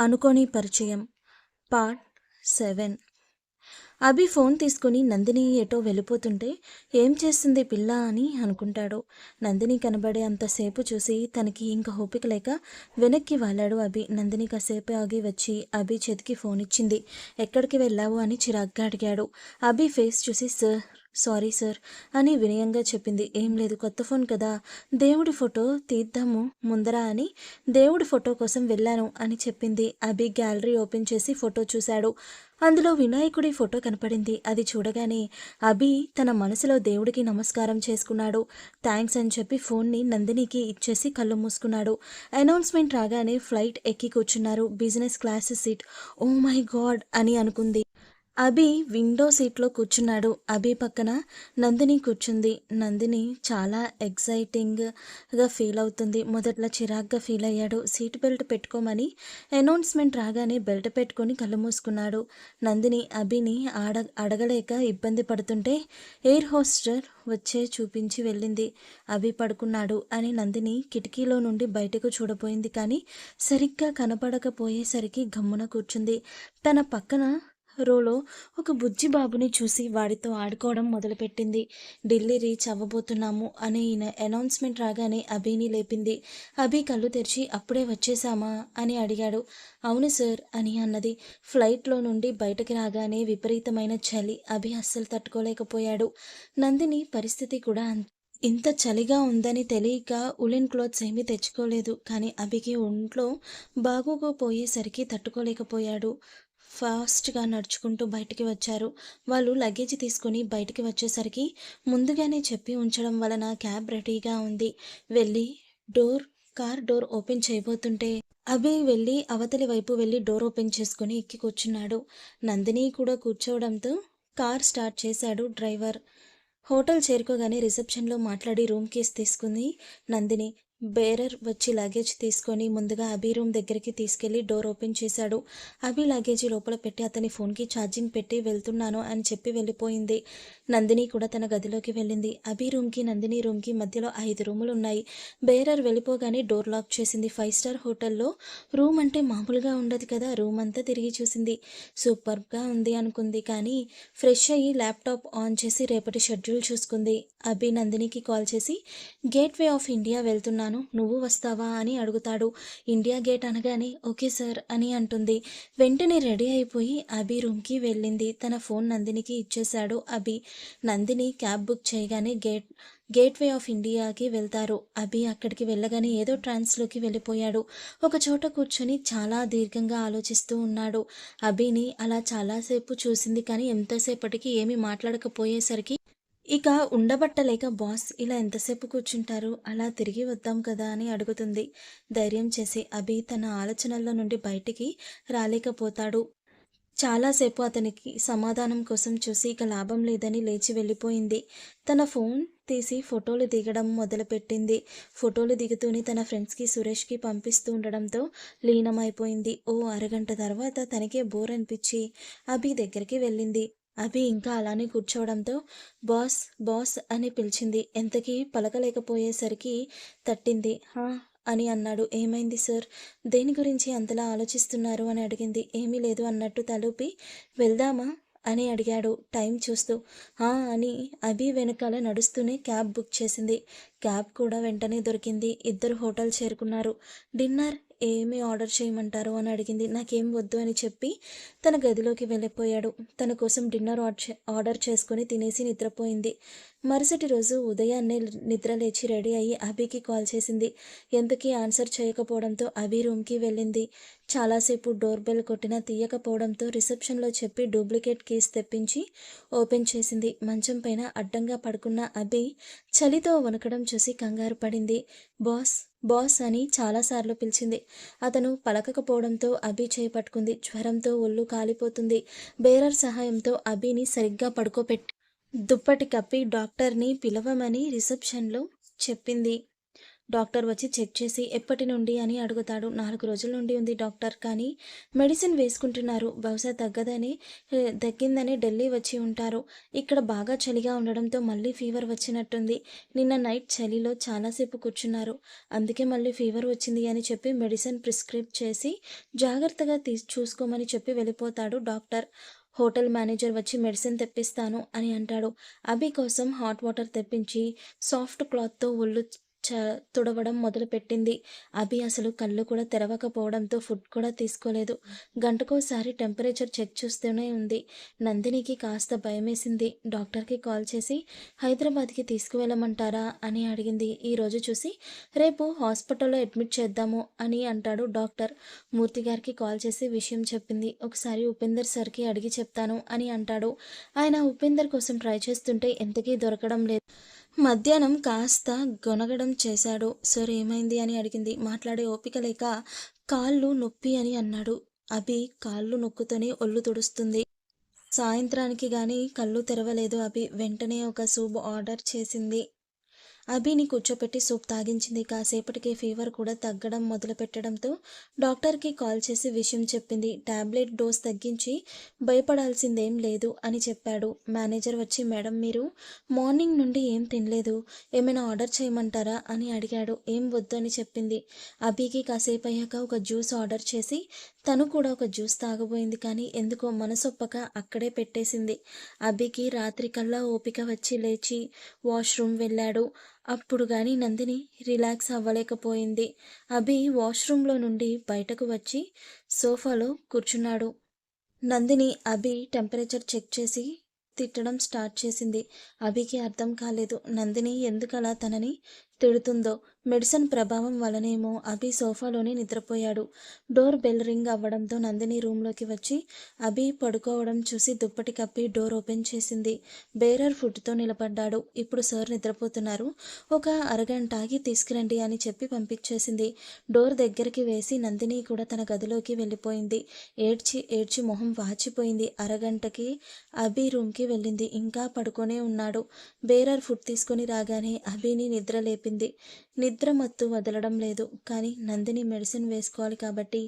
అనుకోని పరిచయం. Part seven. అభి phone తీసుకుని నందిని ఎటో వెళ్ళిపోతుంటే ఏం చేస్తుంది పిల్ల అని అనుకుంటాడు. నందిని కనబడే అంతసేపు చూసి తనకి ఇంకా ఓపిక లేక వెనక్కి వాలాడు అభి. నందిని కాసేపు ఆగి వచ్చి అభి చేతికి ఫోన్ ఇచ్చింది. ఎక్కడికి వెళ్ళావు? అని చిరాగ్గా అడిగాడు. అభి ఫేస్ చూసి సార్ సారీ సార్ అని వినయంగా చెప్పింది. ఏం లేదు కొత్త ఫోన్ కదా. దేవుడి ఫోటో తీద్దాము ముందరా అని. దేవుడి ఫోటో కోసం వెళ్ళాను అని చెప్పింది. అభి గ్యాలరీ ఓపెన్ చేసి ఫోటో చూశాడు. అందులో వినాయకుడి ఫోటో కనపడింది. అది చూడగానే అభి తన మనసులో దేవుడికి నమస్కారం చేసుకున్నాడు. థ్యాంక్స్ అని చెప్పి ఫోన్ని నందినికి ఇచ్చేసి కళ్ళు మూసుకున్నాడు. అనౌన్స్మెంట్ రాగానే ఫ్లైట్ ఎక్కి కూర్చున్నారు. Business class seat. Oh my god! అని అనుకుంది. అభి విండో సీట్లో కూర్చున్నాడు. అభి పక్కన నందిని కూర్చుంది. నందిని చాలా ఎగ్జైటింగ్గా ఫీల్ అవుతుంది. మొదట్లో చిరాగ్గా ఫీల్ అయ్యాడు. సీట్ బెల్ట్ పెట్టుకోమని అనౌన్స్మెంట్ రాగానే బెల్ట్ పెట్టుకొని కళ్ళు మూసుకున్నాడు. నందిని అభిని ఆడ అడగలేక ఇబ్బంది పడుతుంటే ఎయిర్ హోస్టర్ వచ్చే చూపించి వెళ్ళింది. అభి పడుకున్నాడు అని నందిని కిటికీలో నుండి బయటకు చూడబోయింది కానీ సరిగ్గా కనపడకపోయేసరికి గమ్మున కూర్చుంది. తన పక్కన రోలో ఒక బుజ్జి బాబుని చూసి వాడితో ఆడుకోవడం మొదలుపెట్టింది. ఢిల్లీ రీచ్ అవ్వబోతున్నాము అనే అనౌన్స్మెంట్ రాగానే అభిని లేపింది. అభి కళ్ళు తెరిచి అప్పుడే వచ్చేసామా అని అడిగాడు. అవును సార్ అని అన్నది. ఫ్లైట్లో నుండి బయటకు రాగానే విపరీతమైన చలి. అభి అస్సలు తట్టుకోలేకపోయాడు. నందిని పరిస్థితి కూడా ఇంత చలిగా ఉందని తెలియక ఉలెన్ క్లోత్స్ ఏమీ తెచ్చుకోలేదు. కానీ అభికి ఒంట్లో బాగోకపోయేసరికి తట్టుకోలేకపోయాడు. ఫాస్ట్గా నడుచుకుంటూ బయటికి వచ్చారు. వాళ్ళు లగేజ్ తీసుకొని బయటికి వచ్చేసరికి ముందుగానే చెప్పి ఉంచడం వలన క్యాబ్ రెడీగా ఉంది. వెళ్ళి డోర్ కార్ డోర్ ఓపెన్ చేయబోతుంటే అభి వెళ్ళి అవతలి వైపు వెళ్ళి డోర్ ఓపెన్ చేసుకుని ఎక్కి కూర్చున్నాడు. నందిని కూడా కూర్చోవడంతో కార్ స్టార్ట్ చేశాడు డ్రైవర్. హోటల్ చేరుకోగానే రిసెప్షన్లో మాట్లాడి రూమ్ కేస్ తీసుకుంది నందిని. బేరర్ వచ్చి లగేజ్ తీసుకొని ముందుగా అభి రూమ్ దగ్గరికి తీసుకెళ్ళి డోర్ ఓపెన్ చేశాడు. అభి లగేజీ లోపల పెట్టి అతని ఫోన్కి ఛార్జింగ్ పెట్టి వెళ్తున్నాను అని చెప్పి వెళ్ళిపోయింది. నందిని కూడా తన గదిలోకి వెళ్ళింది. అభి రూమ్కి నందిని రూమ్కి మధ్యలో ఐదు రూములు ఉన్నాయి బేరర్ వెళ్ళిపోగానే డోర్ లాక్ చేసింది. ఫైవ్ స్టార్ హోటల్లో రూమ్ అంటే మామూలుగా ఉండదు కదా. రూమ్ అంతా తిరిగి చూసింది. సూపర్గా ఉంది అనుకుంది కానీ ఫ్రెష్ అయ్యి ల్యాప్టాప్ ఆన్ చేసి రేపటి షెడ్యూల్ చూసుకుంది. అభి నందినికి కాల్ చేసి గేట్వే ఆఫ్ ఇండియా వెళ్తున్నాను. నువ్వు వస్తావా? అని అడుగుతాడు. ఇండియా గేట్ అనగానే ఓకే సార్ అని అంటుంది. వెంటనే రెడీ అయిపోయి అభి రూమ్కి వెళ్ళింది. తన ఫోన్ నందినికి ఇచ్చేశాడు అభి. నందిని క్యాబ్ బుక్ చేయగానే గేట్ గేట్వే ఆఫ్ ఇండియాకి వెళ్తారు. అభి అక్కడికి వెళ్ళగానే ఏదో ట్రాన్స్లోకి వెళ్ళిపోయాడు. ఒక చోట కూర్చొని చాలా దీర్ఘంగా ఆలోచిస్తూ ఉన్నాడు. అభిని అలా చాలాసేపు చూసింది కానీ ఎంతసేపటికి ఏమీ మాట్లాడకపోయేసరికి ఇక ఉండబట్టలేక బాస్ ఇలా ఎంతసేపు కూర్చుంటారు? అలా తిరిగి వద్దాం కదా అని అడుగుతుంది. ధైర్యం చేసి అభి తన ఆలోచనల్లో నుండి బయటికి రాలేకపోతాడు. చాలాసేపు అతనికి సమాధానం కోసం చూసి ఇక లాభం లేదని లేచి వెళ్ళిపోయింది. తన ఫోన్ తీసి ఫోటోలు దిగడం మొదలుపెట్టింది. ఫోటోలు దిగుతూనే తన ఫ్రెండ్స్కి సురేష్కి పంపిస్తూ ఉండడంతో లీనమైపోయింది. ఓ అరగంట తర్వాత తనకే బోర్ అనిపించి అభి దగ్గరికి వెళ్ళింది. అభి ఇంకా అలానే కూర్చోవడంతో బాస్ బాస్ అని పిలిచింది. ఎంతకీ పలకలేకపోయేసరికి తట్టింది. హా అని అన్నాడు. ఏమైంది సార్? దేని గురించి అంతలా ఆలోచిస్తున్నారు అని అడిగింది. ఏమీ లేదు అన్నట్టు తలూపి వెళ్దామా అని అడిగాడు. టైం చూస్తూ అని అభి వెనకాల నడుస్తూనే క్యాబ్ బుక్ చేసింది. క్యాబ్ కూడా వెంటనే దొరికింది. ఇద్దరు హోటల్ చేరుకున్నారు. డిన్నర్ ఏమి ఆర్డర్ చేయమంటారు అని అడిగింది. నాకేం వద్దు అని చెప్పి తన గదిలోకి వెళ్ళిపోయాడు. తన కోసం డిన్నర్ ఆర్డర్ చేసుకుని తినేసి నిద్రపోయింది. మరుసటి రోజు ఉదయాన్నే నిద్ర లేచి రెడీ అయ్యి అభికి కాల్ చేసింది. ఎందుకీ ఆన్సర్ చేయకపోవడంతో అభి రూమ్కి వెళ్ళింది. చాలాసేపు డోర్ బెల్ కొట్టినా తీయకపోవడంతో రిసెప్షన్లో చెప్పి డూప్లికేట్ కీస్ తెప్పించి ఓపెన్ చేసింది. మంచం పైన అడ్డంగా పడుకున్న అభి చలితో వణకడం చూసి కంగారు పడింది. బాస్ బాస్ అని చాలాసార్లు పిలిచింది. అతను పలకకపోవడంతో అభి చేపట్టుకుంది జ్వరంతో ఒళ్ళు కాలిపోతుంది. బేరర్ సహాయంతో అభిని సరిగ్గా పడుకోపెట్టి దుప్పటి కప్పి డాక్టర్ని పిలవమని రిసెప్షన్లో చెప్పింది. డాక్టర్ వచ్చి చెక్ చేసి ఎప్పటి నుండి అని అడుగుతాడు. నాలుగు రోజుల నుండి ఉంది డాక్టర్ కానీ మెడిసిన్ వేసుకుంటున్నారు. బహుశా తగ్గదని తగ్గిందని ఢిల్లీ వచ్చి ఉంటారు. ఇక్కడ బాగా చలిగా ఉండడంతో మళ్ళీ ఫీవర్ వచ్చినట్టుంది. నిన్న నైట్ చలిలో చాలాసేపు కూర్చున్నారు. అందుకే మళ్ళీ ఫీవర్ వచ్చింది అని చెప్పి మెడిసిన్ ప్రిస్క్రైబ్ చేసి జాగ్రత్తగా తీ చూసుకోమని చెప్పి వెళ్ళిపోతాడు డాక్టర్. హోటల్ మేనేజర్ వచ్చి మెడిసిన్ తెప్పిస్తాను అని అంటాడు. అభి కోసం హాట్ వాటర్ తెప్పించి సాఫ్ట్ క్లాత్తో ఒళ్ళు చ తుడవడం మొదలుపెట్టింది. అభి అసలు కళ్ళు కూడా తెరవకపోవడంతో ఫుడ్ కూడా తీసుకోలేదు. గంటకోసారి టెంపరేచర్ చెక్ చూస్తూనే ఉంది. నందినికి కాస్త భయమేసింది. డాక్టర్కి కాల్ చేసి హైదరాబాద్కి తీసుకువెళ్ళమంటారా? అని అడిగింది. ఈరోజు చూసి రేపు హాస్పిటల్లో అడ్మిట్ చేద్దాము అని అంటాడు డాక్టర్. మూర్తి గారికి కాల్ చేసి విషయం చెప్పింది. ఒకసారి ఉపేందర్ సార్కి అడిగి చెప్తాను అని అంటాడు. ఆయన ఉపేందర్ కోసం ట్రై చేస్తుంటే ఎంతకీ దొరకడం లేదు. మధ్యాహ్నం కాస్త గొనగడం చేశాడు. సార్ ఏమైంది? అని అడిగింది. మాట్లాడే ఓపిక లేక కాళ్ళు నొప్పి అని అన్నాడు. అభి కాళ్ళు నొక్కుతూనే ఒళ్ళు తుడుస్తుంది. సాయంత్రానికి గాని కళ్ళు తెరవలేదు అభి. వెంటనే ఒక సూప్ ఆర్డర్ చేసింది. అభిని కూర్చోపెట్టి సూప్ తాగించింది. కాసేపటికి ఫీవర్ కూడా తగ్గడం మొదలుపెట్టడంతో డాక్టర్కి కాల్ చేసి విషయం చెప్పింది. టాబ్లెట్ డోస్ తగ్గించి భయపడాల్సిందేం లేదు అని చెప్పాడు. మేనేజర్ వచ్చి మేడం మీరు మార్నింగ్ నుండి ఏం తినలేదు? ఏమైనా ఆర్డర్ చేయమంటారా? అని అడిగాడు. ఏం వద్దు అని చెప్పింది. అభికి కాసేపు అయ్యాక ఒక జ్యూస్ ఆర్డర్ చేసి తను కూడా ఒక జ్యూస్ తాగబోయింది కానీ ఎందుకో మనసొప్పక అక్కడే పెట్టేసింది. అభికి రాత్రికల్లా ఓపిక వచ్చి లేచి వాష్రూమ్ వెళ్ళాడు. అప్పుడు కానీ నందిని రిలాక్స్ అవ్వలేకపోయింది. అభి వాష్రూమ్లో నుండి బయటకు వచ్చి సోఫాలో కూర్చున్నాడు. నందిని అభి టెంపరేచర్ చెక్ చేసి తిట్టడం స్టార్ట్ చేసింది. అభికి అర్థం కాలేదు. నందిని ఎందుకలా తనని తిడుతుందో? మెడిసిన్ ప్రభావం వలనేమో అభి సోఫాలోనే నిద్రపోయాడు. డోర్ బెల్ రింగ్ అవ్వడంతో నందిని రూమ్లోకి వచ్చి అభి పడుకోవడం చూసి దుప్పటి కప్పి డోర్ ఓపెన్ చేసింది. బేరర్ ఫుడ్తో నిలబడ్డాడు. ఇప్పుడు సార్ నిద్రపోతున్నారు. ఒక అరగంట ఆగి తీసుకురండి అని చెప్పి పంపించేసింది. డోర్ దగ్గరికి వేసి నందిని కూడా తన గదిలోకి వెళ్ళిపోయింది. ఏడ్చి ఏడ్చి మొహం వాచిపోయింది. అరగంటకి అభి రూమ్కి వెళ్ళింది. ఇంకా పడుకొనే ఉన్నాడు. బేరర్ ఫుడ్ తీసుకొని రాగానే అభిని నిద్ర లేపింది నిద్ర మత్తు వదలడం లేదు. కానీ నందిని మెడిసిన్ వేసుకోవాలి కాబట్టి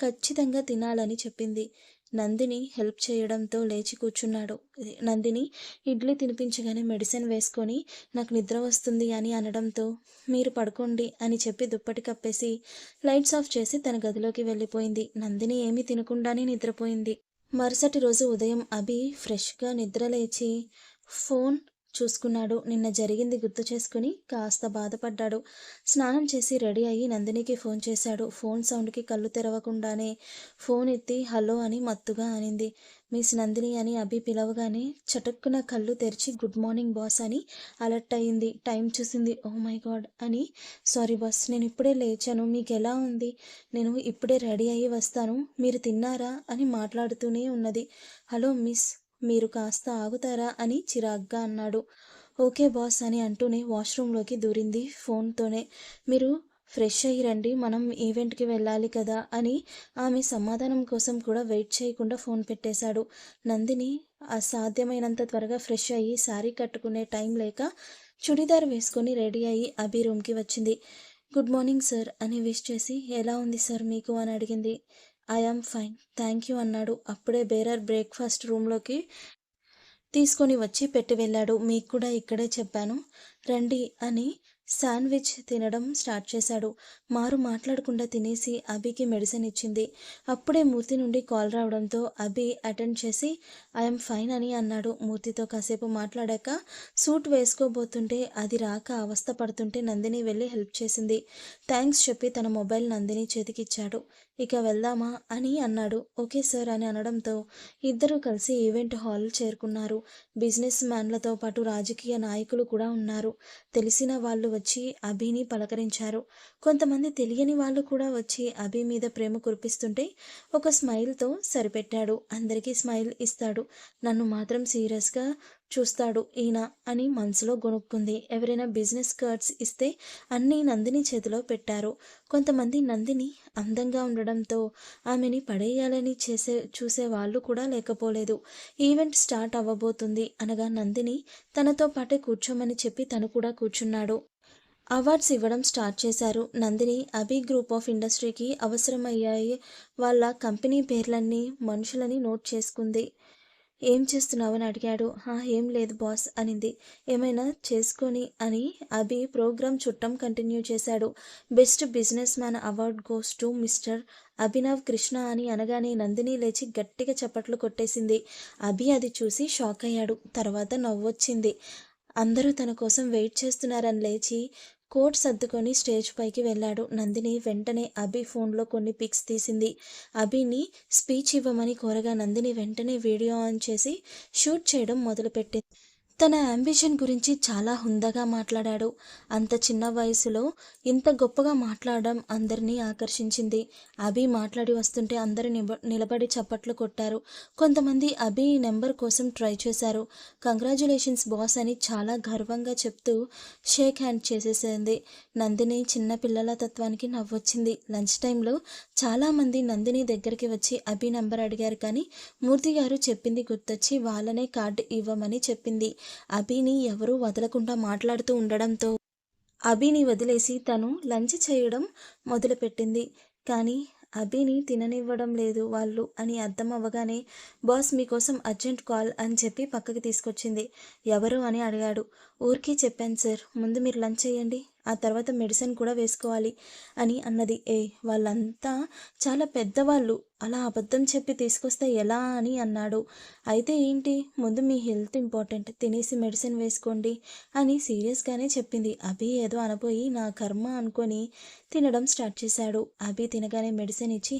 ఖచ్చితంగా తినాలని చెప్పింది. నందిని హెల్ప్ చేయడంతో లేచి కూర్చున్నాడు. నందిని ఇడ్లీ తినిపించగానే మెడిసిన్ వేసుకొని నాకు నిద్ర వస్తుంది అని అనడంతో మీరు పడుకోండి అని చెప్పి దుప్పటి కప్పేసి లైట్స్ ఆఫ్ చేసి తన గదిలోకి వెళ్ళిపోయింది. నందిని ఏమీ తినకుండానే నిద్రపోయింది. మరుసటి రోజు ఉదయం అభి ఫ్రెష్గా నిద్ర లేచి ఫోన్ చూసుకున్నాడు. నిన్న జరిగింది గుర్తు చేసుకుని కాస్త బాధపడ్డాడు. స్నానం చేసి రెడీ అయ్యి నందినికి ఫోన్ చేశాడు. ఫోన్ సౌండ్కి కళ్ళు తెరవకుండానే ఫోన్ ఎత్తి హలో అని మత్తుగా అనింది. మిస్ నందిని అని అభి పిలవగానే చటుక్కున కళ్ళు తెరిచి గుడ్ మార్నింగ్ బాస్ అని అలర్ట్ అయింది టైం చూసింది. Oh my god! అని సారీ బాస్ నేను ఇప్పుడే లేచాను. మీకు ఎలా ఉంది? నేను ఇప్పుడే రెడీ అయ్యి వస్తాను. మీరు తిన్నారా? అని మాట్లాడుతూనే ఉన్నది. Hello miss! మీరు కాస్త ఆగుతారా అని చిరాగ్గా అన్నాడు. ఓకే బాస్ అని అంటూనే వాష్రూమ్లోకి దూరింది. ఫోన్తోనే మీరు ఫ్రెష్ అయ్యి రండి మనం ఈవెంట్కి వెళ్ళాలి కదా అని ఆమె సమాధానం కోసం కూడా వెయిట్ చేయకుండా ఫోన్ పెట్టేశాడు. నందిని అసాధ్యమైనంత త్వరగా ఫ్రెష్ అయ్యి శారీ కట్టుకునే టైం లేక చుడిదార్ వేసుకొని రెడీ అయ్యి అభి రూమ్కి వచ్చింది. గుడ్ మార్నింగ్ సార్ అని విష్ చేసి ఎలా ఉంది సార్ మీకు? అని అడిగింది. ఐఆమ్ ఫైన్ థ్యాంక్ యూ అన్నాడు. అప్పుడే బేరర్ బ్రేక్ఫాస్ట్ రూమ్లోకి తీసుకొని వచ్చి పెట్టి వెళ్ళాడు. మీకు కూడా ఇక్కడే చెప్పాను. రండి అని శాండ్విచ్ తినడం స్టార్ట్ చేశాడు. మారు మాట్లాడకుండా తినేసి అభికి మెడిసిన్ ఇచ్చింది. అప్పుడే మూర్తి నుండి కాల్ రావడంతో అభి అటెండ్ చేసి ఐఎమ్ ఫైన్ అని అన్నాడు. మూర్తితో కాసేపు మాట్లాడాక సూట్ వేసుకోబోతుంటే అది రాక అవస్థ పడుతుంటే నందిని వెళ్ళి హెల్ప్ చేసింది. థ్యాంక్స్ చెప్పి తన మొబైల్ నందిని చేతికిచ్చాడు. ఇక వెళ్దామా అని అన్నాడు. ఓకే సార్ అని అనడంతో ఇద్దరూ కలిసి ఈవెంట్ హాల్ చేరుకున్నారు. బిజినెస్ మ్యాన్లతో పాటు రాజకీయ నాయకులు కూడా ఉన్నారు. తెలిసిన వాళ్ళు వచ్చి అభిని పలకరించారు. కొంతమంది తెలియని వాళ్ళు కూడా వచ్చి అభి మీద ప్రేమ కురిపిస్తుంటే ఒక స్మైల్తో సరిపెట్టాడు. అందరికీ స్మైల్ ఇస్తాడు. నన్ను మాత్రం సీరియస్గా చూస్తాడు ఈయన అని మనసులో గొనుక్కుంది ఎవరైనా బిజినెస్ కార్డ్స్ ఇస్తే అన్నీ నందిని చేతిలో పెట్టారు. కొంతమంది నందిని అందంగా ఉండడంతో ఆమెని పడేయాలని చేసే చూసే వాళ్ళు కూడా లేకపోలేదు. ఈవెంట్ స్టార్ట్ అవ్వబోతుంది అనగా నందిని తనతో పాటే కూర్చోమని చెప్పి తను కూడా కూర్చున్నాడు. అవార్డ్స్ ఇవ్వడం స్టార్ట్ చేశారు. నందిని అభి గ్రూప్ ఆఫ్ ఇండస్ట్రీకి అవసరమయ్యాయి. వాళ్ళ కంపెనీ పేర్లన్నీ మనుషులని నోట్ చేసుకుంది. ఏం చేస్తున్నావు? అని అడిగాడు. "హా, ఏం లేదు బాస్ అనింది. ఏమైనా చేసుకొని అని అభి ప్రోగ్రామ్ చుట్టం కంటిన్యూ చేశాడు. Best business man award goes to mister Abhinav Krishna అని అనగానే నందిని లేచి గట్టిగా చప్పట్లు కొట్టేసింది. అభి అది చూసి షాక్ అయ్యాడు. తర్వాత నవ్వొచ్చింది. అందరూ తన కోసం వెయిట్ చేస్తున్నారని లేచి కోట్ సర్దుకొని స్టేజ్ పైకి వెళ్ళాడు. నందిని వెంటనే అభి ఫోన్లో కొన్ని పిక్స్ తీసింది. అభిని స్పీచ్ ఇవ్వమని కోరగా నందిని వెంటనే వీడియో ఆన్ చేసి షూట్ చేయడం మొదలుపెట్టింది. తన అంబిషన్ గురించి చాలా హుందగా మాట్లాడాడు. అంత చిన్న వయసులో ఇంత గొప్పగా మాట్లాడడం అందరినీ ఆకర్షించింది. అభి మాట్లాడి వస్తుంటే అందరూ నిబ నిలబడి చప్పట్లు కొట్టారు. కొంతమంది అభి నెంబర్ కోసం ట్రై చేశారు. కంగ్రాచులేషన్స్ బాస్ అని చాలా గర్వంగా చెప్తూ షేక్ హ్యాండ్ చేసేసింది. నందిని చిన్న పిల్లల తత్వానికి నవ్వొచ్చింది. లంచ్ టైంలో చాలామంది నందిని దగ్గరికి వచ్చి అభి నెంబర్ అడిగారు కానీ మూర్తి గారు చెప్పింది గుర్తొచ్చి వాళ్ళనే కార్డు ఇవ్వమని చెప్పింది. అభిని ఎవరూ వదలకుండా మాట్లాడుతూ ఉండడంతో అభిని వదిలేసి తను లంచ్ చేయడం మొదలుపెట్టింది. కానీ అభిని తిననివ్వడం లేదు వాళ్ళు అని అర్థం అవ్వగానే బాస్ మీకోసం అర్జెంట్ కాల్ అని చెప్పి పక్కకి తీసుకొచ్చింది. ఎవరు అని అడిగాడు. ఊరికే చెప్పాను సార్ ముందు మీరు లంచ్ చేయండి ఆ తర్వాత మెడిసిన్ కూడా వేసుకోవాలి అని అన్నది. ఏ వాళ్ళంతా చాలా పెద్దవాళ్ళు అలా అబద్ధం చెప్పి తీసుకొస్తే ఎలా? అని అన్నాడు. అయితే ఏంటి ముందు మీ హెల్త్ ఇంపార్టెంట్ తినేసి మెడిసిన్ వేసుకోండి అని సీరియస్గానే చెప్పింది. అభి ఏదో అనపోయి నా కర్మ అనుకొని తినడం స్టార్ట్ చేశాడు. అభి తినగానే మెడిసిన్ ఇచ్చి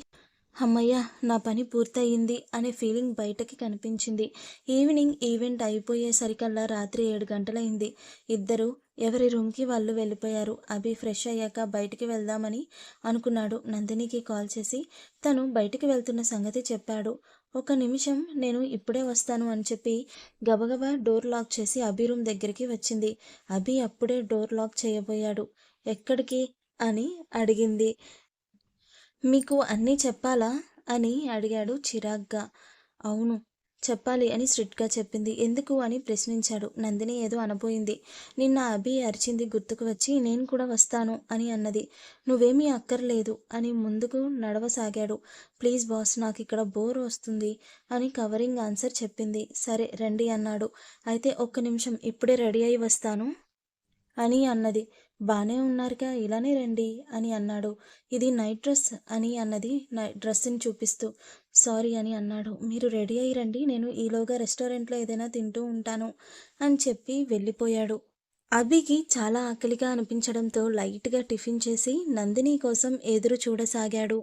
అమ్మయ్య నా పని పూర్తయింది అనే ఫీలింగ్ బయటకి కనిపించింది. ఈవినింగ్ ఈవెంట్ అయిపోయేసరికల్లా రాత్రి ఏడు గంటలైంది. ఇద్దరు ఎవరి రూమ్కి వాళ్ళు వెళ్ళిపోయారు. అభి ఫ్రెష్ అయ్యాక బయటికి వెళ్దామని అనుకున్నాడు. నందినికి కాల్ చేసి తను బయటికి వెళ్తున్న సంగతి చెప్పాడు. ఒక నిమిషం నేను ఇప్పుడే వస్తాను అని చెప్పి గబగబా డోర్ లాక్ చేసి అభి రూమ్ దగ్గరికి వచ్చింది. అభి అప్పుడే డోర్ లాక్ చేయబోయాడు. ఎక్కడికి? అని అడిగింది. మీకు అన్నీ చెప్పాలా? అని అడిగాడు చిరాగ్గా. అవును చెప్పాలి అని స్ట్రిక్ట్గా చెప్పింది. ఎందుకు అని ప్రశ్నించాడు. నందిని ఏదో అనబోయింది. నిన్న అభి అరిచింది గుర్తుకు వచ్చి నేను కూడా వస్తాను అని అన్నది. నువ్వేమీ అక్కర్లేదు అని ముందుకు నడవసాగాడు. ప్లీజ్ బాస్ నాకు ఇక్కడ బోర్ వస్తుంది అని కవరింగ్ ఆన్సర్ చెప్పింది. సరే రండి అన్నాడు. అయితే ఒక్క నిమిషం ఇప్పుడే రెడీ అయి వస్తాను అని అన్నది. బాగానే ఉన్నారుగా ఇలానే రండి అని అన్నాడు. ఇది నైట్ డ్రెస్ అని అన్నది డ్రెస్ని చూపిస్తూ. సారీ అని అన్నాడు. మీరు రెడీ అయ్యి రండి నేను ఈలోగా రెస్టారెంట్లో ఏదైనా తింటూ ఉంటాను అని చెప్పి వెళ్ళిపోయాడు. అభికి చాలా ఆకలిగా అనిపించడంతో లైట్గా టిఫిన్ చేసి నందిని కోసం ఎదురు చూడసాగాడు.